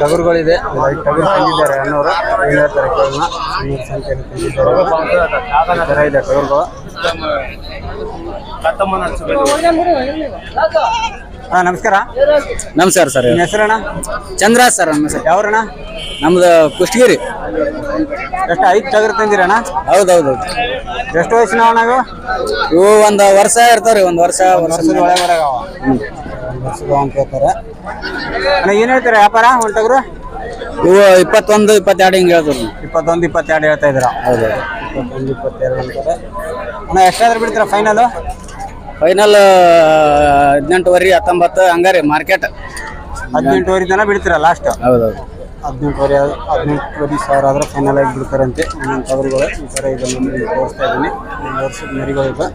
ಟಗರುಗಳಿದೆ. ಟಗರು ತಂದಿದ್ದಾರೆ ಏನ್ ಹೇಳ್ತಾರೆ ಇದೆ ಟಗರುಗಳು. ಹಾ ನಮಸ್ಕಾರ. ನಮಸ್ಕಾರ ಸರ್. ನಿಮ್ಮ ಹೆಸರಣ್ಣ? ಚಂದ್ರ ಸರ್ ನಮ್ಮ ಹೆಸರು. ಯಾವ್ರಣ್ಣ? ನಮ್ದು ಕುಷ್ಟಗಿರಿ. ಎಷ್ಟು ಐದು ಟಗರು ತಂದಿರಣ್ಣ? ಹೌದೌದು. ಎಷ್ಟು ವಯಸ್ಸಿನ ನಾವು? ಇವು ಒಂದು ವರ್ಷ ಇರ್ತಾವ್ರಿ ಒಂದು ವರ್ಷ ವರ್ಷ. ವರ್ಷದ ಒಳಗೆ ಹ್ಞೂ ಒಂದು ವರ್ಷದ ಅಂತ ಹೇಳ್ತಾರೆ ಅಣ್ಣ ಏನು ಹೇಳ್ತಾರೆ? ವ್ಯಾಪಾರ ಹೊಂಟಗ್ರು? ನೀವು ಇವು ಇಪ್ಪತ್ತೊಂದು ಇಪ್ಪತ್ತೆರಡು ಹಿಂಗ್ ಹೇಳ್ತಾರ ಇಪ್ಪತ್ತೊಂದು ಇಪ್ಪತ್ತೆರಡು ಹೇಳ್ತಾ ಇದ್ದೀರಾ? ಹೌದು. ಇಪ್ಪತ್ತೊಂದು ಇಪ್ಪತ್ತೆರಡು ಅಂತಾರೆ ಅಣ್ಣ ಎಷ್ಟಾದ್ರೂ ಬಿಡ್ತೀರಾ ಫೈನಲ್ ಫೈನಲ್ ಹದಿನೆಂಟುವರೆ ಹತ್ತೊಂಬತ್ತು ಹಂಗಾರಿ ಮಾರ್ಕೆಟ್ ಹದಿನೆಂಟುವರೆ ತನಕ ಬಿಡ್ತೀರಾ ಲಾಸ್ಟ್ ಹೌದೌದು ಹದಿನೆಂಟುವರೆ ಹದಿನೆಂಟುವರೆ ಸಾವಿರ ಆದ್ರೆ ಫೈನಲ್ ಆಗಿ ಬಿಡ್ತಾರಂತೆ. ಟಗರುಗಳು ಈ ಥರ ಇದೆ ನಿಮಗೆ ತೋರಿಸ್ತಾ ಇದ್ದೀನಿ. ಒಂದು ವರ್ಷದ ಮರಿಗಳು ಇದೆ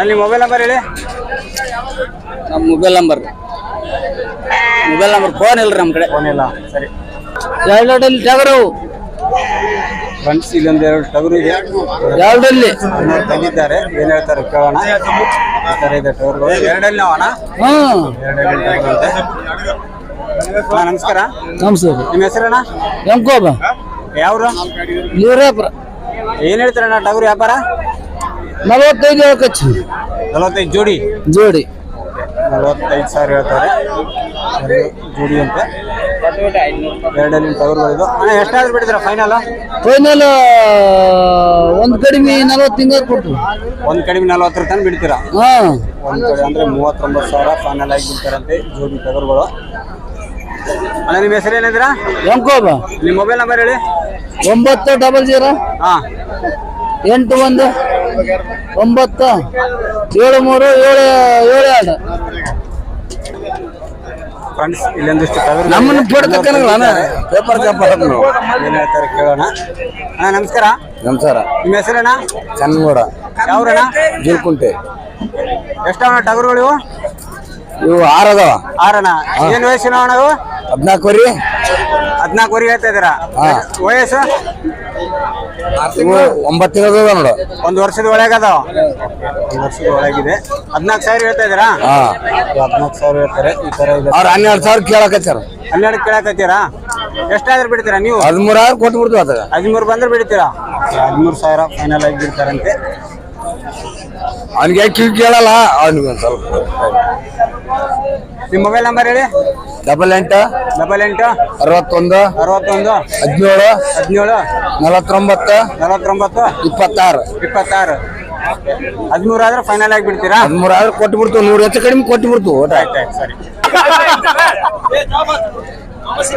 ಅಲ್ಲಿ ಮೊಬೈಲ್ ನಂಬರ್ ಹೇಳಿ. ನಮ್ಮ mobile number mobile number phone ಇಲ್ರಿ ನಮ್ಮ ಕಡೆ. ಫೋನ್ ಇಲ್ಲ. ಸರಿ. ಎರಡಲ್ಲಿ ಟಗರು. ಫ್ರೆಂಡ್ಸ್ ಇಲ್ಲೊಂದು ಎರಡು ಟಗರು ಇದೆ. ಎರಡಲ್ಲಿ ತಂದಿದ್ದಾರೆ. ಏನು ಹೇಳ್ತಾರೆ ಕೇಳೋಣ. ಈ ಥರ ಇದೆ ಟಗರುಗಳು ಎರಡಲ್ಲಿ ನಾವು ಅಣ್ಣ. ಹ್ಮ್ ಎರಡಲ್ಲಿ ಟಗರು ಅಂತೆ. ನಮಸ್ಕಾರ. ನಮಸ್ಕಾರ ನಿಮ್ಮ ಹೆಸರಣ್ಣ? ಎಂಕೋಬ ಯಾವ್ರು? ನೀರಾಪುರ ಏನು ಹೇಳ್ತಾರಣ್ಣ ಟಗರು ವ್ಯಾಪಾರ? ನಲವತ್ತೈದು ಹೇಳ್ಕಚ್ಚಿ ನಲವತ್ತೈದು ಜೋಡಿ? ಜೋಡಿ. ನಲವತ್ತೈದು ಸಾವಿರ ಹೇಳ್ತಾರೆ. ಜೋಡಿ ಅಂತ. ಎರಡಲ್ಲಿ ಟಗರುಗಳಿದು ಅಣ್ಣ ಎಷ್ಟಾದ್ರೂ ಬಿಡಿದ್ರ ಫೈನಲ್ ಫೈನಲ್ ಒಂದ್ ಕಡಿಮೆ ನಲವತ್ತು ತಿಂಗಳು ಕೊಟ್ಟು ಒಂದು ಕಡಿಮೆ ನಲವತ್ತರ ತನಕ ಬಿಡ್ತೀರಾ? ಒಂದ್ ಒಂದು ಕಡೆ ಅಂದ್ರೆ ಮೂವತ್ತೊಂಬತ್ತು ಸಾವಿರ ಫೈನಲ್ ಆಗಿ ಬಿಡ್ತಾರಂತೆ ಜೋಡಿ ಟವರ್ಗಳು ಅಣ್ಣ ನಿಮ್ಮ ಹೆಸರು ಏನಿದ್ದೀರಾ? ಎಂಕೋಬ. ನಿಮ್ಮ ಮೊಬೈಲ್ ನಂಬರ್ ಹೇಳಿ. ಒಂಬತ್ತು ಡಬಲ್ ಜೀರೋ ಹಾಂ. ಎಂಟು ಒಂದು ಒಂಬತ್ತು ಏಳು ಮೂರು ಏಳು ಏಳು ಎರಡು. ಫ್ರೆಂಡ್ಸ್ ಇಲ್ಲೊಂದಿಷ್ಟು ನಮ್ಮನ್ನ ಫೋಟೋ ತಕ್ಕನಲ್ಲ ಅಣ್ಣ. ಪೇಪರ್ ಏನು ಹೇಳ್ತಾರೆ ಕೇಳೋಣ. ಅಣ್ಣ ನಮಸ್ಕಾರ. ನಮಸ್ಕಾರ. ನಿಮ್ಮ ಹೆಸರಣ್ಣ? ಚನ್ನಗೌಡ ಯಾವ್ರಣ್ಣ? ಜೀರ್ಕುಂಟೆ. ಎಷ್ಟವಣ್ಣ ಟಗರುಗಳು ಇವು? ಇವು ಆರು ಅದಾವ. ಆರಣ್ಣ. ಏನು ವಯಸ್ಸಿನ ಅಣ್ಣ ಇವು? ಹದಿನಾಲ್ಕು ವರಿ ಹದಿನಾಲ್ಕು ವರೆಗೆ ಹೇಳ್ತಾ ಇದ್ದೀರಾ. ವಯಸ್ಸು? ಇವು ಒಂಬತ್ತು ತಿಂಗಳು ಅದಾವ ನೋಡು. ಒಂದು ವರ್ಷದ ಒಳಗೆ ಅದಾವ. ಒಂದು ವರ್ಷದ ಒಳಗಿದೆ. ಹದಿನಾಲ್ಕು ಸಾವಿರ ಹೇಳ್ತಾ ಇದ್ದೀರಾ? ಹಾ. ಹದಿನಾಲ್ಕು ಸಾವಿರ ಹೇಳ್ತಾರೆ. ಈ ತರ ಇದೆ. ಅವ್ರು ಹನ್ನೆರಡು ಸಾವಿರ ಕೇಳಕತ್ತಾರ ಹನ್ನೆರಡು ಕೇಳಕತ್ತೀರಾ? ಎಷ್ಟಾದ್ರೂ ಬಿಡ್ತೀರಾ ನೀವು? ಹದಿಮೂರು ಸಾವಿರ ಕೊಟ್ಟು ಬಿಡ್ತೀವಿ ಅದಾಗ ಹದಿಮೂರು ಬಂದ್ರೆ ಬಿಡ್ತೀರಾ? ಹದಿಮೂರು ಸಾವಿರ ಫೈನಲ್ ಆಗಿ ಬಿಡ್ತಾರಂತೆ. ಅವ್ನಿಗೆ ಕಿವಿ ಕೇಳಲ್ಲ? ಅವ್ನಿಗೆ ಒಂದು ಸ್ವಲ್ಪ. ನಿಮ್ಮ ಮೊಬೈಲ್ ನಂಬರ್ ಹೇಳಿ. ಡಬಲ್ ಎಂಟು? ಡಬಲ್ ಎಂಟು? ಅರವತ್ತೊಂದು? ಅರವತ್ತೊಂದು? ಹದಿನೇಳು? ಹದಿನೇಳು? ನಲವತ್ತೊಂಬತ್ತು? ನಲವತ್ತೊಂಬತ್ತು? ಇಪ್ಪತ್ತಾರು? ಇಪ್ಪತ್ತಾರು. ಹದಿಮೂರು ಆದ್ರೆ ಫೈನಲ್ ಆಗಿ ಬಿಡ್ತೀರಾ? ಹದಿಮೂರು ಆದ್ರೆ ಕೊಟ್ಟು ಬಿಡ್ತು ನೂರು ಹೆಚ್ಚು ಕಡಿಮೆ ಕೊಟ್ಟು ಬಿಡ್ತು ಒಟ್ಟು ಆಯ್ತು ಆಯ್ತು ಸರಿ. Friends,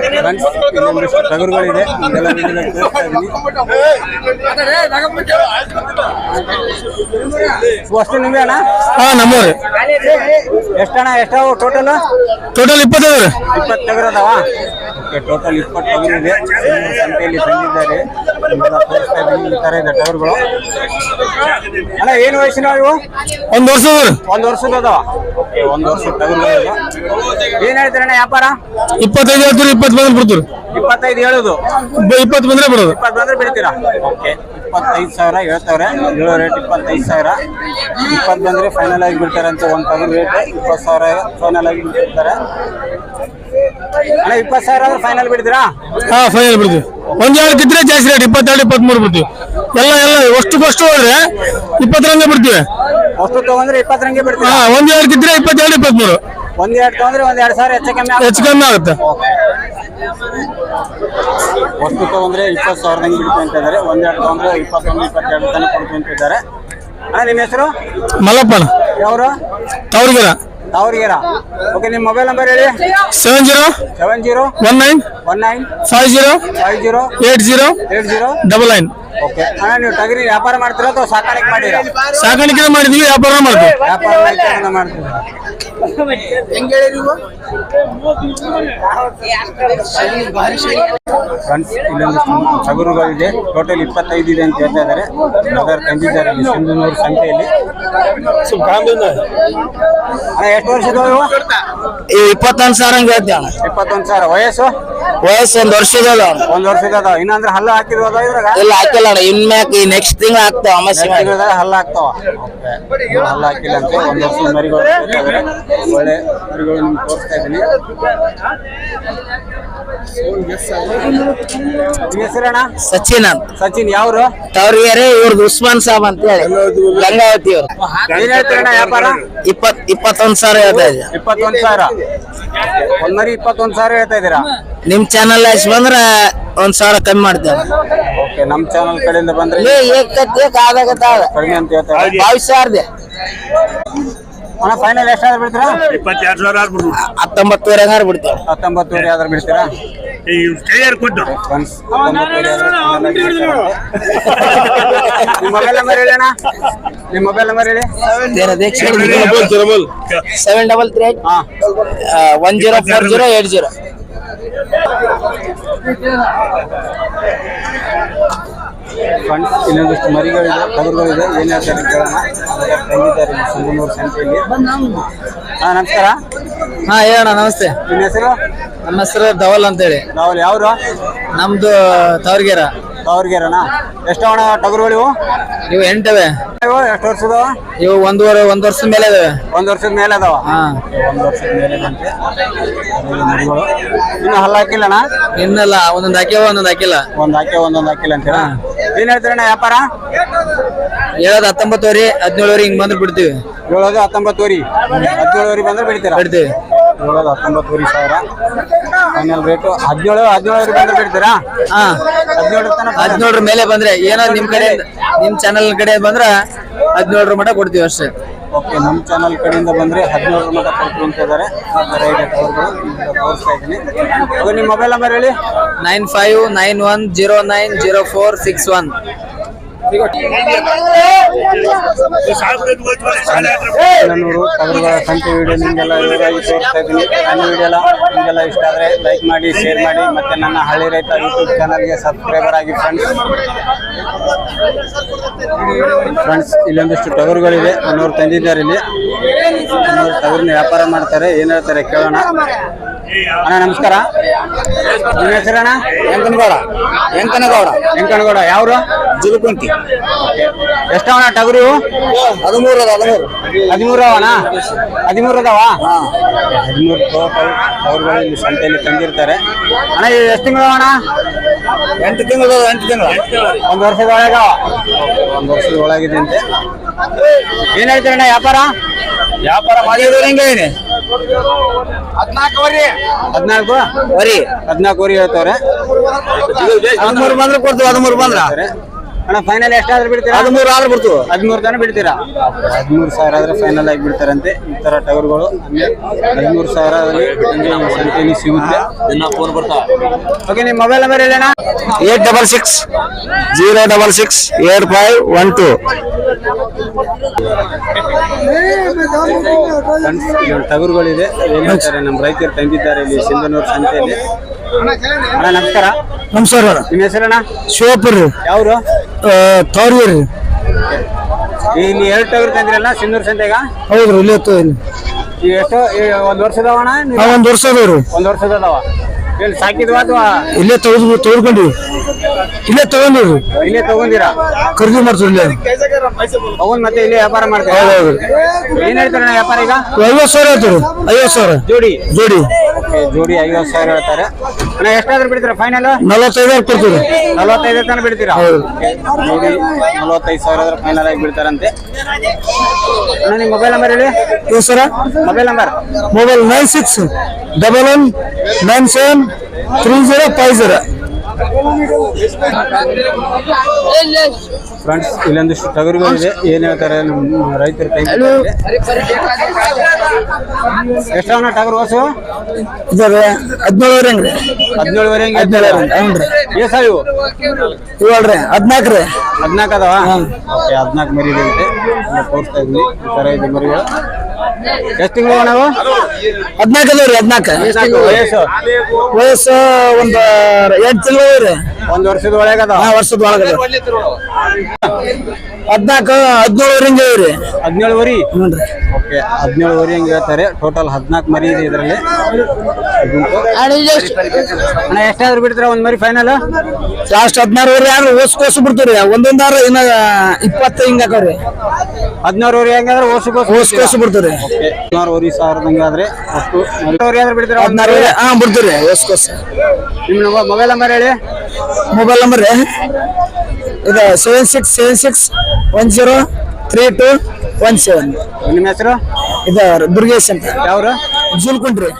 ಇಲ್ಲೊಂದಿಷ್ಟು ಟಗರುಗಳಿದೆ ಇದೆಲ್ಲ ನಿಮಗೆ. ಅಷ್ಟು ನಿಂಬೆ ಅಣ್ಣ? ಹಾ ನಮ್ಮೂರು ಎಷ್ಟಣ್ಣ ಎಷ್ಟಾವು ಟೋಟಲ್ ಟೋಟಲ್ ಇಪ್ಪತ್ತೈದು ಇಪ್ಪತ್ತು ಟಗರ್ ಅದಾವ ಓಕೆ ಟೋಟಲ್ ಇಪ್ಪತ್ತು ಟಗರ್ ಇದೆ ಸಂಖ್ಯೆಯಲ್ಲಿ ತಂದಿದ್ದಾರೆ ತೋರಿಸ್ತಾ ಇದ್ದೀನಿ ಈ ಥರ ಇದೆ ಟಗರ್ಗಳು ಅಣ್ಣ ಏನು ವಯಸ್ಸಿನ ಇವು? ಒಂದು ವರ್ಷ ಒಂದು ವರ್ಷದ ಅದಾವ? ಓಕೆ ಒಂದು ವರ್ಷದ ಟಗರ್ಗಳು ಏನು ಹೇಳ್ತೀರಣ್ಣ ವ್ಯಾಪಾರ? ಇಪ್ಪತ್ತೈದು ಹೇಳ್ತೀರಿ ಇಪ್ಪತ್ತು ಬಂದ್ರೆ ಬಿಡ್ತೀರಿ. ಇಪ್ಪತ್ತೈದು ಹೇಳೋದು. ಇಪ್ಪತ್ತು ಬಂದ್ರೆ ಬಿಡೋದು. ಇಪ್ಪತ್ತು ಬಂದ್ರೆ ಬಿಡ್ತೀರಾ? ಓಕೆ. ಇಪ್ಪತ್ತೈದು ಸಾವಿರ ಹೇಳ್ತಾವ್ರೆ ಏಳು ರೇಟ್ ಇಪ್ಪತ್ತೈದು ಸಾವಿರ. ಇಪ್ಪತ್ತು ಬಂದ್ರೆ ಫೈನಲ್ ಆಗಿ ಬಿಡ್ತಾರೆ ಅಂತ ಒಂದು ತಗರು ರೇಟ್ ಇಪ್ಪತ್ತು ಸಾವಿರ ಫೈನಲ್ ಆಗಿ ಬಿಡ್ತಿರ್ತಾರೆ ಅಣ್ಣ ಇಪ್ಪತ್ತು ಸಾವಿರ ಆದ್ರೆ ಫೈನಲ್ ಬಿಡ್ತೀರಾ? ಹಾ ಫೈನಲ್ ಬಿಡ್ತೀವಿ. ಒಂದ್ ಎರಡು ಇದ್ರೆ ಜಾಸ್ತಿ ರೇಟ್ ಇಪ್ಪತ್ತೆರಡು ಇಪ್ಪತ್ಮೂರು ಬಿಡ್ತೀವಿ. ಎಲ್ಲ ಎಲ್ಲ ಅಷ್ಟಕ್ಕಷ್ಟು ಹೋದ್ರೆ ಇಪ್ಪತ್ತರಂಗೆ ಬಿಡ್ತೀವಿ. ಅಷ್ಟು ತಗೊಂಡ್ರೆ ಇಪ್ಪತ್ತರಂಗೆ ಬಿಡ್ತೀರಾ? ಹಾ ಒಂದ್ ಎರಡು ಇದ್ರೆ ಇಪ್ಪತ್ತೆರಡು ಇಪ್ಪತ್ಮೂರು ಒಂದ್ ಎರಡು ತಗೊಂಡ್ರೆ ಒಂದ್ ಎರಡು ಸಾವಿರ ಹೆಚ್ಚು ಕಮ್ಮಿ ಹೆಚ್ಚು ಕಮ್ಮಿ ಆಗುತ್ತೆ. ವಸ್ತು ತಗೊಂಡ್ರೆ ಇಪ್ಪತ್ತು ಸಾವಿರದಂಗೆ ಬಿಡ್ತೀವಿ ಅಂತ ಇದ್ದಾರೆ. ಒಂದ್ ಎರಡು ತಗೊಂಡ್ರೆ ಇಪ್ಪತ್ತೊಂದು ಇಪ್ಪತ್ತೆರಡು ತನಕ ಕೊಡ್ತು ಅಂತ ಇದ್ದಾರೆ. ಅಣ್ಣ ನಿಮ್ಮ ಹೆಸರು? ಮಲ್ಲಪ್ಪನ ಯಾವ್ರು? ತವರಿಗೆರ. ತಾವರಿಗೆರ. ಓಕೆ ನಿಮ್ಮ ಮೊಬೈಲ್ ನಂಬರ್ ಹೇಳಿ. Seven zero seven zero one nine one nine five zero five zero eight zero eight zero double nine. Okay. ಅಣ್ಣ ನೀವು ಟಗರಿ ವ್ಯಾಪಾರ ಮಾಡ್ತೀರಾ ಅಥವಾ ಸಾಕಾಣಿಕೆ ಮಾಡಿರಾ? ಸಾಕಾಣಿಕೆ ಮಾಡಿದ್ವಿ ವ್ಯಾಪಾರ ಮಾಡ್ತೀವಿ. ವ್ಯಾಪಾರ ರೈತರನ್ನ ಮಾಡ್ತೀರಾ? ಫ್ರೆಂಡ್ಸ್ ಇಲ್ಲೊಂದಿಷ್ಟು ಟಗರುಗಳಿದೆ ಟೋಟಲ್ ಇಪ್ಪತ್ತೈದು ಇದೆ ಅಂತ ಹೇಳ್ತಾ ಇದ್ದಾರೆ. ಯಾವ್ದಾದ್ರು ತಂದಿದ್ದಾರೆ ಇಲ್ಲಿ ಸಿಂಧುನೂರು ಸಂತೆಯಲ್ಲಿ. ಅಣ್ಣ ಎಷ್ಟು ವರ್ಷದ ಇಪ್ಪತ್ತೊಂದು ಸಾವಿರ ಹಂಗೆ ಹೇಳ್ತೀವಿ ಅಣ್ಣ. ಇಪ್ಪತ್ತೊಂದು ಸಾವಿರ. ವಯಸ್ಸು? ವಯಸ್ಸು ಒಂದ್ ವರ್ಷದ ಒಂದ್ ವರ್ಷದ ಅದಾವ ಇನ್ನಂದ್ರೆ ಹಲ್ಲ ಹಾಕಿದ್ವು ಅದಾವ ಇದ್ರಾಗ? ಇಲ್ಲ ಹಾಕಿಲ್ಲ ಅಣ್ಣ. ಇನ್ಮ್ಯಾಕ್ ಈ ನೆಕ್ಸ್ಟ್ ತಿಂಗಳು ಹಾಕ್ತಾವ ಅಮಾಸಿ ತಿಂಗ್ಳದಾಗ ಹಲ್ಲ ಹಾಕ್ತಾವ. ಹಲ್ಲ ಹಾಕಿಲ್ಲ ಅಂತ ಒಂದ್ ವರ್ಷದ ಮರಿಗಳು. ಒಳ್ಳೆ ಮರಿಗಳು ನಿಮ್ಗೆ ತೋರಿಸ್ತಾ ಇದ್ದೀನಿ. ಸಚಿನ್ ಅಂತ. ಸಚಿನ್ ಯಾವ್ರು? ತವ್ರಿಗೆರೆ ಇವ್ರದ್ದು ಉಸ್ಮಾನ್ ಸಾಬ್ ಅಂತ ಹೇಳಿ ಗಂಗಾವತಿ ಅವ್ರು ಏನ್ ಹೇಳ್ತೀರಣ್ಣ ವ್ಯಾಪಾರ? ಇಪ್ಪತ್ ಇಪ್ಪತ್ತೊಂದ್ ಸಾವಿರ ಹೇಳ್ತಾ ಇದೆ ಇಪ್ಪತ್ತೊಂದ್ ಸಾವಿರ. ಒಂದ್ ಮರಿ ಇಪ್ಪತ್ತೊಂದ್ ಸಾವಿರ ಹೇಳ್ತಾ ಇದ್ದೀರಾ? ನಿಮ್ ಚಾನಲ್ ಹಚ್ಚಿ ಬಂದ್ರ ಒಂದ್ ಸಾವಿರ ಕಮ್ಮಿ ಮಾಡ್ತೇವೆ. ಓಕೆ ನಮ್ ಚಾನಲ್ ಕಡೆಯಿಂದ ಬಂದ್ರೆ ಏ ಏಕತ್ ಏಕ ಆದಾಗತ್ತ ಕಡಿಮೆ ಅಂತ ಹೇಳ್ತಾರೆ ಬಾವಿಸ್ ಸಾವಿರದ ಅಣ್ಣ ಫೈನಲ್ ಎಷ್ಟಾದ್ರೂ ಬಿಡ್ತೀರಾ? ಇಪ್ಪತ್ತೆರಡು ಸಾವಿರ ಹತ್ತೊಂಬತ್ತುವರೆ ಆದ್ರೆ ಬಿಡ್ತೀರಾ? ಈ ಟೈಯರ್ ಕೊಟ್ಟು. ನಿಮ್ಮ ಮೊಬೈಲ್ ನಂಬರ್ ಹೇಳಿ. ಅಣ್ಣ ನಿಮ್ಮ ಮೊಬೈಲ್ ನಂಬರ್ ಹೇಳಿ seven double three eight one zero four zero eight zero ಇನ್ನೊಂದಿಷ್ಟು ಮರಿಗಳಿದೆ ಟಗರುಗಳಿದೆ ಏನು ಹೇಳ್ತಾರೆ ಕೇಳೋಣ ಇಲ್ಲಿ ಸಿಂಧನೂರು ಸಂತೆಯಲ್ಲಿ ಹಾ ನಮಸ್ಕಾರ. ಹಾ ಹೇಳೋಣ ನಮಸ್ತೆ. ನಿಮ್ಮ ಹೆಸರು? ನಮ್ಮ ಹೆಸರು ಧವಲ್ ಅಂತೇಳಿ. ನಾವು ಯಾವ್ರು? ನಮ್ದು ತವರ್ಗೇರ. ತವರ್ಗೇರನಾ? ಎಷ್ಟು ಅಣ್ಣ ಟಗರುಗಳು ಇವು? ಇವು ಎಂಟವೆ. ಇವು ಎಷ್ಟು ವರ್ಷದ ಇವು ಒಂದೂವರೆ ಒಂದು ವರ್ಷದ ಮೇಲೆ ಅದಾವೆ ಒಂದು ವರ್ಷದ ಮೇಲೆ ಅದಾವ? ಹಾ. ಒಂದು ವರ್ಷದ ಮೇಲೆ ಇನ್ನು ಹಲ್ಲ ಹಾಕಿಲ್ಲಣ್ಣ? ಇನ್ನಲ್ಲ ಒಂದೊಂದು ಹಾಕ್ಯಾವ ಒಂದೊಂದು ಹಾಕಿಲ್ಲ. ಒಂದು ಹಾಕಿ ಒಂದೊಂದು ಹಾಕಿಲ್ಲ ಅಂತೀರಾ ಏನ್ ಹೇಳ್ತೀರಣ್ಣ ವ್ಯಾಪಾರ? ಹೇಳೋದು ಹತ್ತೊಂಬತ್ತುವರಿ ಹದಿನೇಳುವರೆ ಹಿಂಗೆ ಬಂದ್ರೆ ಬಿಡ್ತೀವಿ. ಹೇಳೋದು ಹತ್ತೊಂಬತ್ತು ವರಿ ಹದಿನೇಳುವರೆ ಬಂದ್ರೆ ಬಿಡ್ತೀರಾ? ಬಿಡ್ತೀವಿ. ಏಳೋದು ಹತ್ತೊಂಬತ್ತೂರಿ ಸಾವಿರ. ಫೈನಲ್ ರೇಟು ಹದಿನೇಳು ಹದಿನೇಳು ಬಂದ್ರೆ ಬಿಡ್ತೀರಾ? ಹಾ. ಹದಿನೇಳು ತನಕ ಹದಿನೇಳರ ಮೇಲೆ ಬಂದ್ರೆ ಏನೋ ನಿಮ್ ಕಡೆ ನಿಮ್ ಚಾನಲ್ ಕಡೆ ಬಂದ್ರ ಹದಿನೇಳರ ಮಟ ಕೊಡ್ತೀವಿ ಅಷ್ಟೇ. ಓಕೆ ನಮ್ಮ ಚಾನಲ್ ಕಡೆಯಿಂದ ಬಂದರೆ ಹದಿನೇಳು ಮಟ್ಟ ಕೊಡ್ತೀವಿ ಅಂತ ಇದ್ದಾರೆ. ರೈಟ್ ತೋರಿಸ್ತಾ ಇದ್ದೀನಿ. ಅದು ನಿಮ್ಮ ಮೊಬೈಲ್ ನಂಬರ್ ಹೇಳಿ. Nine five nine one zero nine zero four six one. ನನ್ನೂರು ಟವರ್ಗಳ ಸಂತೆ ವಿಡಿಯೋ ನಿಮಗೆಲ್ಲ ವಿವರವಾಗಿ ತೋರಿಸ್ತಾ ಇದ್ದೀನಿ. ನನ್ನ ವಿಡಿಯೋ ಎಲ್ಲ ನಿಮಗೆಲ್ಲ ಇಷ್ಟ ಆದರೆ ಲೈಕ್ ಮಾಡಿ ಶೇರ್ ಮಾಡಿ, ಮತ್ತೆ ನನ್ನ ಹಳ್ಳಿ ರೈತ ಯೂಟ್ಯೂಬ್ ಚಾನಲ್ಗೆ ಸಬ್ಸ್ಕ್ರೈಬರ್ ಆಗಿ ಫ್ರೆಂಡ್ಸ್ ಫ್ರೆಂಡ್ಸ್ ಇಲ್ಲೊಂದಿಷ್ಟು ಟವರ್ಗಳಿದೆ ನನ್ನೂರು ತಂದಿದ್ದಾರೆ ಇಲ್ಲಿ. ನನ್ನೂರು ಟಗರ್ನ ವ್ಯಾಪಾರ ಮಾಡ್ತಾರೆ. ಏನು ಹೇಳ್ತಾರೆ ಕೇಳೋಣ. ಅಣ್ಣ ನಮಸ್ಕಾರ. ನಿಮ್ಮ ಹೆಸರಣ್ಣ ವೆಂಕನಗೌಡ ವೆಂಕನಗೌಡ ವೆಂಕನಗೌಡ ಯಾವ್ರು? ಜುಲುಕುಂಟಿ ಎಷ್ಟವಣ ಟಗರು? ಹದಿಮೂರು ಅದ ಹದಿಮೂರು. ಹದಿಮೂರು ಅವನ ಹದಿಮೂರು ಅದಾವ ಹದಿಮೂರು ಟೋಟಲ್ ಟವರ್ಗಳು ಇಲ್ಲಿ ಸಂತೆಯಲ್ಲಿ ತಂದಿರ್ತಾರೆ. ಅಣ್ಣ ಇದು ಎಷ್ಟು ತಿಂಗಳು ಅಣ್ಣ ಎಂಟು ತಿಂಗಳು ಎಂಟು ತಿಂಗಳು. ಒಂದು ವರ್ಷದ ಒಳಗ ಒಂದು ವರ್ಷದ ಒಳಗಿದೆ ಅಂತೆ ಏನ್ ಹೇಳ್ತೀರಿ ಅಣ್ಣ ವ್ಯಾಪಾರ? ವ್ಯಾಪಾರ ಮಾಡಿದ್ರೆ ಹೆಂಗೆ ಹದಿನಾಲ್ಕು ವರಿ ಹದಿನಾಲ್ಕು? ವರಿ ಹೇಳ್ತವ್ರೆ ಹದಿಮೂರು ಬಂದ್ರೆ ಕೊಡ್ತೀವಿ ಹದಿಮೂರು ಬಂದ್ರ? ಅಣ್ಣ ಫೈನಲ್ ಎಷ್ಟಾದ್ರೂ ಬಿಡ್ತೀರಾ? ಹದಿಮೂರು ಆದ್ರೆ ಬಿಡ್ತು ಹದಿಮೂರು ತನಕ ಬಿಡ್ತೀರಾ? ಹದಿಮೂರು ಸಾವಿರ ಆದ್ರೆ ಫೈನಲ್ ಆಗಿ ಬಿಡ್ತಾರಂತೆ. ಈ ತರ ಟಗರುಗಳು. ಹದಿಮೂರು ಸಾವಿರ ಸಂತೆಯಲ್ಲಿ ಸಿಗುತ್ತೆ. ಫೋನ್ ಬರ್ತಾ. ಓಕೆ ನಿಮ್ಮ ಮೊಬೈಲ್ ನಂಬರ್ ಇಲ್ಲಣ್ಣ eight double six zero double six eight five one two ಟಗರುಗಳಿದೆ. ಹೇಳ್ತಾರೆ? ನಮ್ಮ ರೈತರು ತಂದಿದ್ದಾರೆ ಇಲ್ಲಿ ಸಿಂಧನೂರು ಸಂತೆಯಲ್ಲಿ. ಅಣ್ಣ ನಮಸ್ಕಾರ. ನಮಸ್ಕಾರ ನಿಮ್ಮ ಹೆಸರಣ್ಣ? ಶಿವಪುರ ಯಾವ್ರು? ತವ್ರಿ ಇಲ್ಲಿ ಎರಡು ಟಗರು ತಂದಿರಲ್ಲ ಸಿಂಧೂರು ಸಂತೆಗ? ಹೌದ್ರಿ ಇಲ್ಲಿ ಎಷ್ಟು ಒಂದು ವರ್ಷದವ ಅಣ್ಣ? ಒಂದು ವರ್ಷದವ್ರು ಒಂದ್ ವರ್ಷದ ಅದಾವ. ಇಲ್ಲಿ ಸಾಕಿದ್ವಾ ಅಥವಾ? ಇಲ್ಲೇ ತಗೊಂಡ್ ತೆಗೆದುಕೊಂಡಿವಿ ಇಲ್ಲೇ ತಗೊಂಡ್ರಿ ಇಲ್ಲೇ ತಗೊಂಡಿರಾ? ಖರೀದಿ ಮಾಡ್ತೀವಿ ಇಲ್ಲೇ. ಅವನ್ ಮತ್ತೆ ಇಲ್ಲೇ ವ್ಯಾಪಾರ ಮಾಡ್ತಾರೆ? ಹೌದೌದು. ಏನ್ ಹೇಳ್ತಾರೆ ವ್ಯಾಪಾರ ಈಗ? ಐವತ್ತು ಸಾವಿರ ಹೇಳ್ತಾರೆ. ಐವತ್ತು ಸಾವಿರ ಜೋಡಿ. ಜೋಡಿ. ಜೋಡಿ ಐವತ್ತು ಸಾವಿರ ಹೇಳ್ತಾರೆ. ಎಷ್ಟಾದ್ರೂ ಬಿಡ್ತೀರಾ ಫೈನಲ್ ನಲವತ್ತೈದು ಕೊಡ್ತೀವಿ. ನಲವತ್ತೈದು ತನಕ ಬಿಡ್ತೀರಾ? ಹೌದು. ನೋಡಿ ನಲವತ್ತೈದು ಸಾವಿರ ಆದ್ರೆ ಫೈನಲ್ ಆಗಿ ಬಿಡ್ತಾರಂತೆ. ಅಣ್ಣ ನಿಮ್ಮ ಮೊಬೈಲ್ ನಂಬರ್ ಹೇಳಿ. ಏನು sir? Mobile number mobile nine six double one nine seven three zero five zero friends ಇಲ್ಲೊಂದಿಷ್ಟು ಟಗರುಗಳಿದೆ ಏನ್ ಹೇಳ್ತಾರೆ ನಮ್ಮ ರೈತರು ಕೈ ಎಷ್ಟವನ್ನ ಟಗರು ಹೊಸು? ಹದಿನೇಳುವರೆ ಹೆಂಗ್ರಿ ಹದಿನೇಳುವರೆ ಹಂಗೆ ಹದಿನೇಳುವರೆ ಹ್ಞೂ ರೀ. ಎಸ್ ಇವು? ಇವಾಳ್ರಿ ಹದಿನಾಲ್ಕು ರೀ. ಹದಿನಾಲ್ಕು ಅದಾವ? ಓಕೆ ಹದಿನಾಲ್ಕು ಮರಿ ಇದೆ ತೋರಿಸ್ತಾ ಇದ್ವಿ ಈ ಥರ ಇದೆ ಮರಿಗಳು. ಎಷ್ಟು ತಿಂಗಳು ನಾವು? ಹದಿನಾಲ್ಕು ಅದಾವ್ರಿ ಹದಿನಾಲ್ಕು. ವಯಸ್ಸು? ವಯಸ್ಸು ಒಂದು ಎಂಟು ತಿಂಗಳು ರೀ ಒಂದು ವರ್ಷದ ಒಳಗೆ ಅದ ವರ್ಷದ ಒಳಗಡೆ ಹದ್ನಾಲ್ಕು ಹದಿನೇಳು ಹಿಂಗೆ ರೀ ಹದಿನೇಳುವರಿ ಹ್ಞೂ ರೀ. ಓಕೆ ಹದಿನೇಳುವರೆ ಹಂಗೆ ಹೇಳ್ತಾರೆ. ಟೋಟಲ್ ಹದಿನಾಲ್ಕು ಮರಿ ಇದೆ ಇದರಲ್ಲಿ. ಅಣ್ಣ ಎಷ್ಟಾದ್ರೂ ಬಿಡ್ತೀರಾ ಒಂದು ಮರಿ ಫೈನಲ್ ಲಾಸ್ಟ್ ಹದಿನಾರುವರೆ ಯಾರು ಓಸ್ ಕೋಸು ಬಿಡ್ತೀರಿ ಒಂದೊಂದಾರ ಇನ್ನ ಇಪ್ಪತ್ತು ಹಿಂಗ ಹದಿನಾರು ಹದಿನಾರುವರೆ ಹೆಂಗಾದ್ರೆ ಓಸು ಓಸ್ ಕೋಸು ಬಿಡ್ತೀರಿ ಹದಿನಾರುವರೆ ಸಾವಿರದಂಗೆ ಆದ್ರೆ ಅಷ್ಟು ಹದಿನಾರುವರೆ ಆದ್ರೆ ಬಿಡ್ತೀರಾ? ಹಾ ಬಿಡ್ತೀರಿ ನಿಮ್ಮ ಮೊಬೈಲ್ ನಂಬರ್ ಹೇಳಿ. ಮೊಬೈಲ್ ನಂಬರ್ ಇದು seven six seven six one zero three two one seven ನಿಮ್ಮ ಹೆಸರು? ಇದು ದುರ್ಗೇಶ್ ಅಂತ. ಯಾವ್ರು? ಜೂಲ್ಕುಂಟ್ರಿ